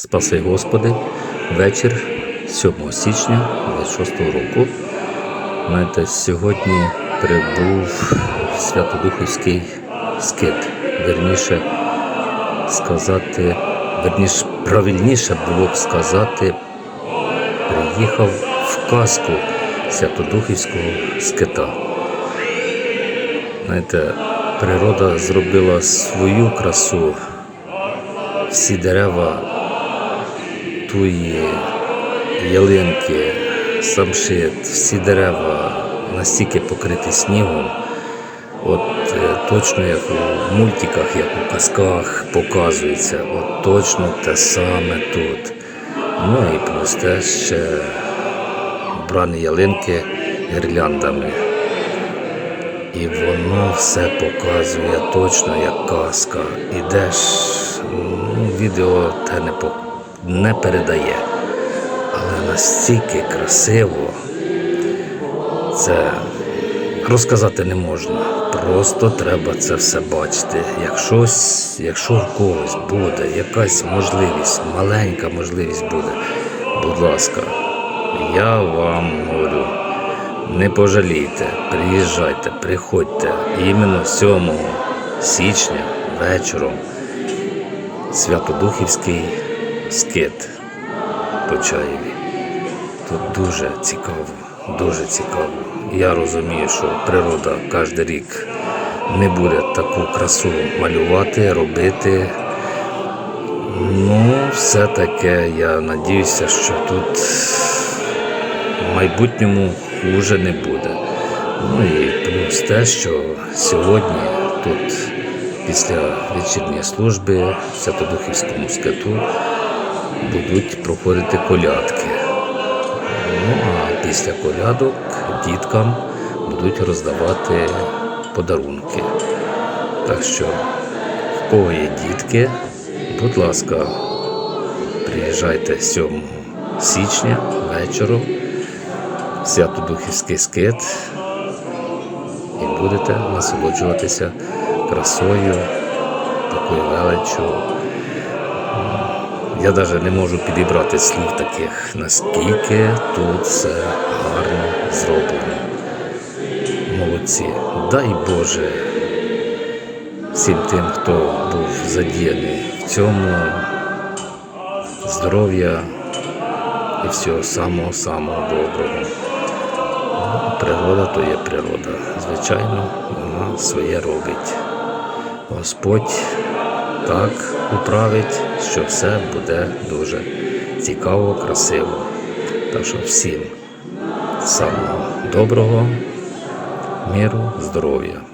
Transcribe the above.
Спаси Господи, вечір 7 січня 26 року. Знаєте, сьогодні прибув Святодухівський скит. Верніше сказати, верніше, правильніше було б сказати, приїхав в казку Святодухівського скита. Знаєте, природа зробила свою красу. Всі дерева туї, ялинки, самшит, всі дерева настільки покриті снігом. От е, точно як у мультиках, як у казках показується, от точно те саме тут. Ну і плюс те ще брані ялинки гірляндами. І воно все показує точно як казка. Ідеш, ну, відео те не, по- не передає. Але настільки красиво це розказати не можна. Просто треба це все бачити. Якщось, якщо в когось буде якась можливість, маленька можливість буде, будь ласка, я вам говорю. Не пожалійте, приїжджайте, приходьте іменно 7 січня вечором Святодухівський скит по Чаєві. Тут дуже цікаво, дуже цікаво. Я розумію, що природа кожен рік не буде таку красу малювати, робити. Ну, все-таки я надіюся, що тут в майбутньому хуже не буде. Ну і плюс те, що сьогодні тут після вечірньої служби в Святодухівському скиту будуть проходити колядки. Ну а після колядок діткам будуть роздавати подарунки. Так що, в кого є дітки, будь ласка, приїжджайте 7 січня вечором. Святодухівський скит і будете насолоджуватися красою, такою величчю. Я навіть не можу підібрати слів таких, наскільки тут все гарно зроблено. Молодці. Дай Боже всім тим, хто був задіяний в цьому здоров'я і всього самого-самого доброго. Ну, Природа то є природа. Звичайно, вона своє робить. Господь так управить, що все буде дуже цікаво, красиво. Так що всім самого доброго, миру, здоров'я.